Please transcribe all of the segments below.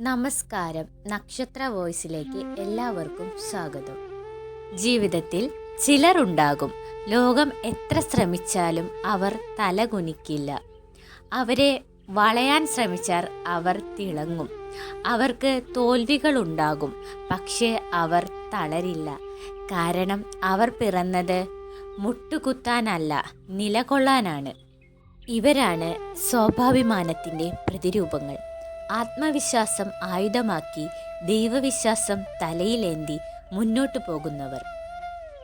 നമസ്കാരം. നക്ഷത്ര വോയിസിലേക്ക് എല്ലാവർക്കും സ്വാഗതം. ജീവിതത്തിൽ ചിലരുണ്ടാകും. ലോകം എത്ര ശ്രമിച്ചാലും അവർ തലകുനിക്കില്ല. അവരെ വളയാൻ ശ്രമിച്ചാൽ അവർ തിളങ്ങും. അവർക്ക് തോൽവികളുണ്ടാകും. പക്ഷേ അവർ തളരില്ല. കാരണം അവർ പിറന്നത് മുട്ടുകുത്താനല്ല നിലകൊള്ളാനാണ്. ഇവരാണ് സ്വാഭാഭിമാനത്തിന്റെ പ്രതിരൂപങ്ങൾ. ആത്മവിശ്വാസം ആയുധമാക്കി ദൈവവിശ്വാസം തലയിലേന്തി മുന്നോട്ട് പോകുന്നവർ.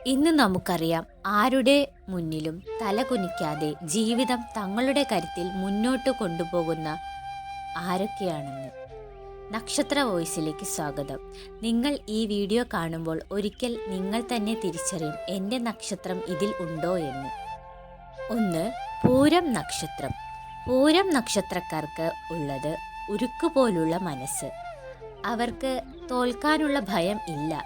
ഇന്ന് നമുക്കറിയാം ആരുടെ മുന്നിലും തലകുനിക്കാതെ ജീവിതം തങ്ങളുടെ കരുത്തിൽ മുന്നോട്ട് കൊണ്ടുപോകുന്ന ആരൊക്കെയാണെന്ന്. നക്ഷത്ര വോയിസിലേക്ക് സ്വാഗതം. നിങ്ങൾ ഈ വീഡിയോ കാണുമ്പോൾ ഒരിക്കൽ നിങ്ങൾ തന്നെ തിരിച്ചറിയും എന്റെ നക്ഷത്രം ഇതിൽ ഉണ്ടോ എന്ന്. ഒന്ന് പൂരം നക്ഷത്രം. പൂരം നക്ഷത്രക്കാർക്ക് ഉള്ളത് ഉരുക്ക് പോലുള്ള മനസ്സ്. അവർക്ക് തോൽക്കാനുള്ള ഭയം ഇല്ല.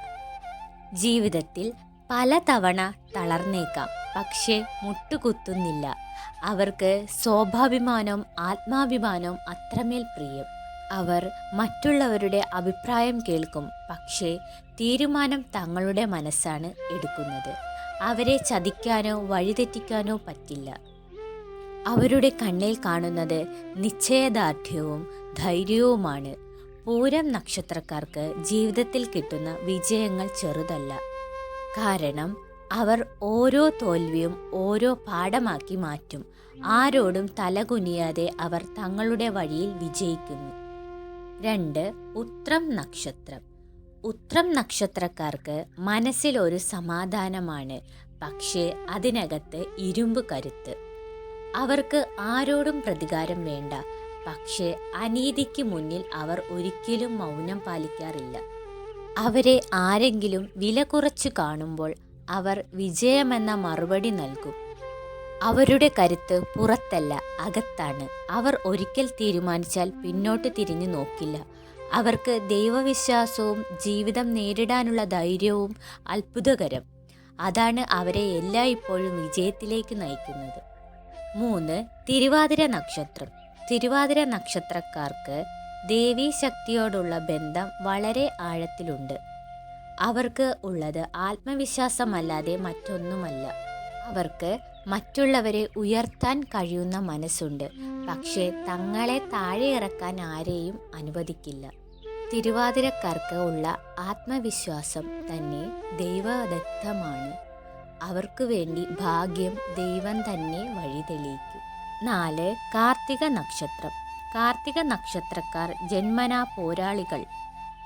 ജീവിതത്തിൽ പലതവണ തളർന്നേക്കാം പക്ഷേ മുട്ടുകുത്തുന്നില്ല. അവർക്ക് സ്വാഭാഭിമാനവും ആത്മാഭിമാനവും അത്രമേൽ പ്രിയം. അവർ മറ്റുള്ളവരുടെ അഭിപ്രായം കേൾക്കും പക്ഷേ തീരുമാനം തങ്ങളുടെ മനസ്സാണ് എടുക്കുന്നത്. അവരെ ചതിക്കാനോ വഴിതെറ്റിക്കാനോ പറ്റില്ല. അവരുടെ കണ്ണിൽ കാണുന്നത് നിശ്ചയദാർഢ്യവും ധൈര്യവുമാണ്. പൂരം നക്ഷത്രക്കാർക്ക് ജീവിതത്തിൽ കിട്ടുന്ന വിജയങ്ങൾ ചെറുതല്ല. കാരണം അവർ ഓരോ തോൽവിയും ഓരോ പാഠമാക്കി മാറ്റും. ആരോടും തലകുനിയാതെ അവർ തങ്ങളുടെ വഴിയിൽ വിജയിക്കുന്നു. രണ്ട് ഉത്രം നക്ഷത്രം. ഉത്രം നക്ഷത്രക്കാർക്ക് മനസ്സിൽ ഒരു സമാധാനമാണ്. പക്ഷേ അതിനകത്ത് ഇരുമ്പ് കരുത്ത്. അവർക്ക് ആരോടും പ്രതികാരം വേണ്ട. പക്ഷേ അനീതിക്ക് മുന്നിൽ അവർ ഒരിക്കലും മൗനം പാലിക്കാറില്ല. അവരെ ആരെങ്കിലും വില കുറച്ചു കാണുമ്പോൾ അവർ വിജയമെന്ന മറുപടി നൽകും. അവരുടെ കരുത്ത് പുറത്തല്ല അകത്താണ്. അവർ ഒരിക്കൽ തീരുമാനിച്ചാൽ പിന്നോട്ട് തിരിഞ്ഞു നോക്കില്ല. അവർക്ക് ദൈവവിശ്വാസവും ജീവിതം നേരിടാനുള്ള ധൈര്യവും അത്ഭുതകരം. അതാണ് അവരെ എല്ലായ്പ്പോഴും വിജയത്തിലേക്ക് നയിക്കുന്നത്. മൂന്ന് തിരുവാതിര നക്ഷത്രം. തിരുവാതിര നക്ഷത്രക്കാർക്ക് ദേവീ ശക്തിയോടുള്ള ബന്ധം വളരെ ആഴത്തിലുണ്ട്. അവർക്ക് ഉള്ളത് ആത്മവിശ്വാസമല്ലാതെ മറ്റൊന്നുമല്ല. അവർക്ക് മറ്റുള്ളവരെ ഉയർത്താൻ കഴിയുന്ന മനസ്സുണ്ട്. പക്ഷേ തങ്ങളെ താഴെ ഇറക്കാൻ ആരെയും അനുവദിക്കില്ല. തിരുവാതിരക്കാർക്ക് ഉള്ള ആത്മവിശ്വാസം തന്നെ ദൈവദത്തമാണ്. അവർക്ക് വേണ്ടി ഭാഗ്യം ദൈവം തന്നെ വഴി തെളിയിക്കും. നാല് കാർത്തിക നക്ഷത്രം. കാർത്തിക നക്ഷത്രക്കാർ ജന്മനാ പോരാളികൾ.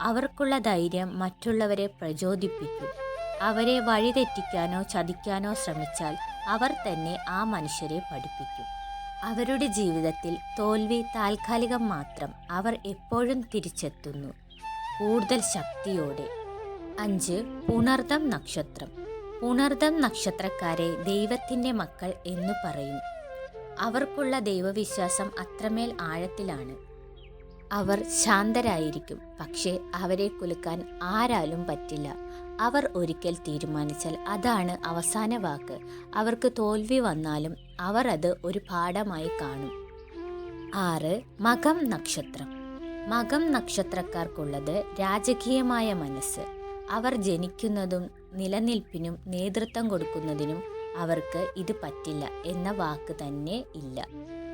അവർക്കുള്ള ധൈര്യം മറ്റുള്ളവരെ പ്രചോദിപ്പിക്കും. അവരെ വഴിതെറ്റിക്കാനോ ചതിക്കാനോ ശ്രമിച്ചാൽ അവർ തന്നെ ആ മനുഷ്യരെ പഠിപ്പിക്കും. അവരുടെ ജീവിതത്തിൽ തോൽവി താൽക്കാലികം മാത്രം അവർ എപ്പോഴും തിരിച്ചെത്തുന്നു. കൂടുതൽ ശക്തിയോടെ. അഞ്ച് പുണർദം നക്ഷത്രം. പുണർദം നക്ഷത്രക്കാരെ ദൈവത്തിന്റെ മക്കൾ എന്ന് പറയും. അവർക്കുള്ള ദൈവവിശ്വാസം അത്രമേൽ ആഴത്തിലാണ്. അവർ ശാന്തരായിരിക്കും പക്ഷേ അവരെ കുലുക്കാൻ ആരാലും പറ്റില്ല. അവർ ഒരിക്കൽ തീരുമാനിച്ചാൽ അതാണ് അവസാന വാക്ക്. അവർക്ക് തോൽവി വന്നാലും അവർ അത് ഒരു പാഠമായി കാണും. ആറ് മകം നക്ഷത്രം. മകം നക്ഷത്രക്കാർക്കുള്ളത് രാജകീയമായ മനസ്സ്. അവർ ജനിക്കുന്നതും നിലനിൽപ്പിനും നേതൃത്വം കൊടുക്കുന്നതിനും അവർക്ക് ഇത് പറ്റില്ല എന്ന വാക്ക് തന്നെ ഇല്ല.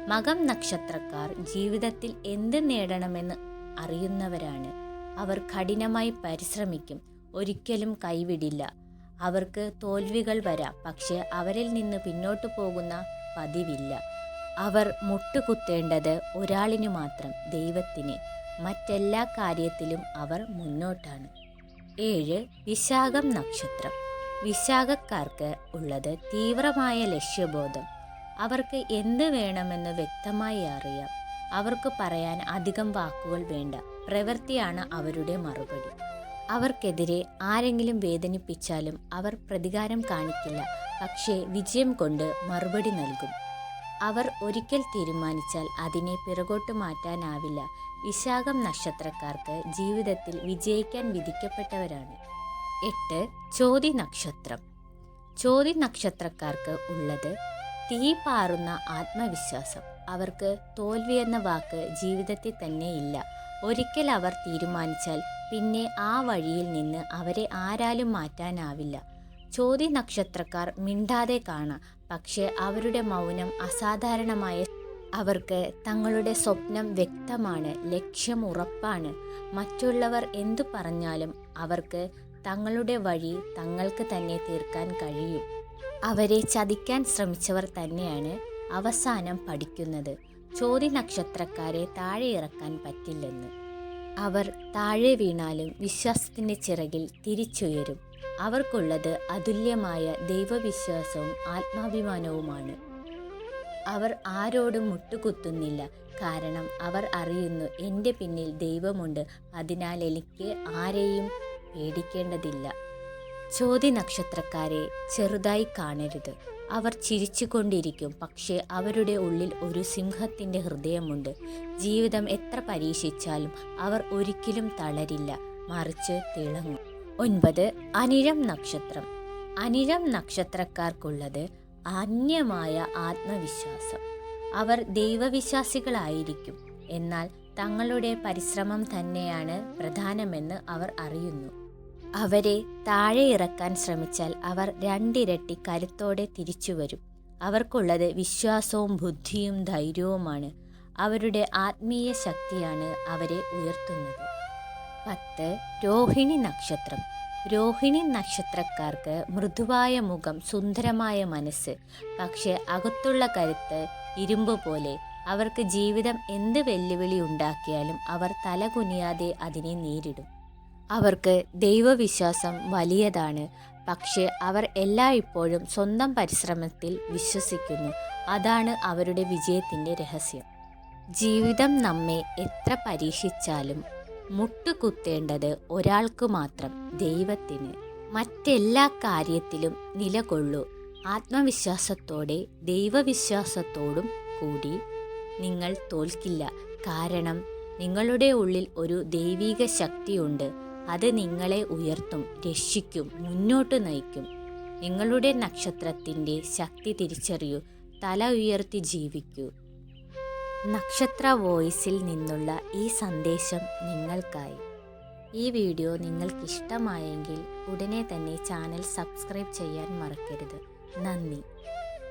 മകം നക്ഷത്രക്കാർ ജീവിതത്തിൽ എന്ത് നേടണമെന്ന് അറിയുന്നവരാണ്. അവർ കഠിനമായി പരിശ്രമിക്കും ഒരിക്കലും കൈവിടില്ല. അവർക്ക് തോൽവികൾ വരാം പക്ഷെ അവരിൽ നിന്ന് പിന്നോട്ടു പോകുന്ന പതിവില്ല. അവർ മുട്ടുകുത്തേണ്ടത് ഒരാളിനു മാത്രം ദൈവത്തിന്. മറ്റെല്ലാ കാര്യത്തിലും അവർ മുന്നോട്ടാണ്. ഏഴ് വിശാഖം നക്ഷത്രം. വിശാഖക്കാർക്ക് ഉള്ളത് തീവ്രമായ ലക്ഷ്യബോധം. അവർക്ക് എന്ത് വേണമെന്ന് വ്യക്തമായി അറിയാം. അവർക്ക് പറയാൻ അധികം വാക്കുകൾ വേണ്ട. പ്രവൃത്തിയാണ് അവരുടെ മറുപടി. അവർക്കെതിരെ ആരെങ്കിലും വേദനിപ്പിച്ചാലും അവർ പ്രതികാരം കാണിക്കില്ല. പക്ഷേ വിജയം കൊണ്ട് മറുപടി നൽകും. അവർ ഒരിക്കൽ തീരുമാനിച്ചാൽ അതിനെ പിറകോട്ട് മാറ്റാനാവില്ല. വിശാഖം നക്ഷത്രക്കാർക്ക് ജീവിതത്തിൽ വിജയിക്കാൻ വിധിക്കപ്പെട്ടവരാണ്. എട്ട് ചോതി നക്ഷത്രം. ചോതി നക്ഷത്രക്കാർക്ക് ഉള്ളത് തീ പാറുന്ന ആത്മവിശ്വാസം. അവർക്ക് തോൽവി എന്ന വാക്ക് ജീവിതത്തിൽ തന്നെ ഇല്ല. ഒരിക്കൽ അവർ തീരുമാനിച്ചാൽ പിന്നെ ആ വഴിയിൽ നിന്ന് അവരെ ആരാലും മാറ്റാനാവില്ല. ചോതി നക്ഷത്രക്കാർ മിണ്ടാതെ കാണാം. പക്ഷേ അവരുടെ മൗനം അസാധാരണമായ അവർക്ക് തങ്ങളുടെ സ്വപ്നം വ്യക്തമാണ് ലക്ഷ്യം ഉറപ്പാണ്. മറ്റുള്ളവർ എന്തു പറഞ്ഞാലും അവർക്ക് തങ്ങളുടെ വഴി തങ്ങൾക്ക് തന്നെ തീർക്കാൻ കഴിയും. അവരെ ചതിക്കാൻ ശ്രമിച്ചവർ തന്നെയാണ് അവസാനം പഠിക്കുന്നത്. ചോതി നക്ഷത്രക്കാരെ താഴെ ഇറക്കാൻ പറ്റില്ലെന്ന്. അവർ താഴെ വീണാലും വിശ്വാസത്തിന്റെ ചിറകിൽ തിരിച്ചുയരും. അവർക്കുള്ളത് അതുല്യമായ ദൈവവിശ്വാസവും ആത്മാഭിമാനവുമാണ്. അവർ ആരോടും മുട്ടുകുത്തുന്നില്ല. കാരണം അവർ അറിയുന്നു എന്റെ പിന്നിൽ ദൈവമുണ്ട്. അതിനാൽ എനിക്ക് ആരെയും പേടിക്കേണ്ടതില്ല. ചോതി നക്ഷത്രക്കാരെ ചെറുതായി കാണരുത്. അവർ ചിരിച്ചുകൊണ്ടിരിക്കും. പക്ഷേ അവരുടെ ഉള്ളിൽ ഒരു സിംഹത്തിന്റെ ഹൃദയമുണ്ട്. ജീവിതം എത്ര പരീക്ഷിച്ചാലും അവർ ഒരിക്കലും തളരില്ല. മറിച്ച് തിളങ്ങും. ഒൻപത് അനിഴം നക്ഷത്രം. അനിഴം നക്ഷത്രക്കാർക്കുള്ളത് അന്യമായ ആത്മവിശ്വാസം. അവർ ദൈവവിശ്വാസികളായിരിക്കും. എന്നാൽ തങ്ങളുടെ പരിശ്രമം തന്നെയാണ് പ്രധാനമെന്ന് അവർ അറിയുന്നു. അവരെ താഴെ ഇറക്കാൻ ശ്രമിച്ചാൽ അവർ രണ്ടിരട്ടി കരുത്തോടെ തിരിച്ചുവരും അവർക്കുള്ളത് വിശ്വാസവും ബുദ്ധിയും ധൈര്യവുമാണ്. അവരുടെ ആത്മീയ ശക്തിയാണ് അവരെ ഉയർത്തുന്നത്. പത്ത്. രോഹിണി നക്ഷത്രം. രോഹിണി നക്ഷത്രക്കാർക്ക് മൃദുവായ മുഖം സുന്ദരമായ മനസ്സ് പക്ഷെ അകത്തുള്ള കരുത്ത് ഇരുമ്പ് പോലെ അവർക്ക് ജീവിതം എന്ത് വെല്ലുവിളി ഉണ്ടാക്കിയാലും അവർ തലകുനിയാതെ അതിനെ നേരിടും. അവർക്ക് ദൈവവിശ്വാസം വലിയതാണ്. പക്ഷേ അവർ എല്ലായ്പ്പോഴും സ്വന്തം പരിശ്രമത്തിൽ വിശ്വസിക്കുന്നു. അതാണ് അവരുടെ വിജയത്തിന്റെ രഹസ്യം. ജീവിതം നമ്മെ എത്ര പരീക്ഷിച്ചാലും മുട്ടുകുത്തേണ്ടത് ഒരാൾക്ക് മാത്രം ദൈവത്തിന്. മറ്റെല്ലാ കാര്യത്തിലും നിലകൊള്ളൂ. ആത്മവിശ്വാസത്തോടെ ദൈവവിശ്വാസത്തോടും കൂടി നിങ്ങൾ തോൽക്കില്ല. കാരണം നിങ്ങളുടെ ഉള്ളിൽ ഒരു ദൈവീക ശക്തിയുണ്ട്. അത് നിങ്ങളെ ഉയർത്തും രക്ഷിക്കും മുന്നോട്ട് നയിക്കും. നിങ്ങളുടെ നക്ഷത്രത്തിന്റെ ശക്തി തിരിച്ചറിയൂ തല ഉയർത്തി ജീവിക്കൂ. നക്ഷത്ര വോയിസിൽ നിന്നുള്ള ഈ സന്ദേശം നിങ്ങൾക്കായി. ഈ വീഡിയോ നിങ്ങൾക്കിഷ്ടമായെങ്കിൽ ഉടനെ തന്നെ ചാനൽ സബ്സ്ക്രൈബ് ചെയ്യാൻ മറക്കരുത്. നന്ദി.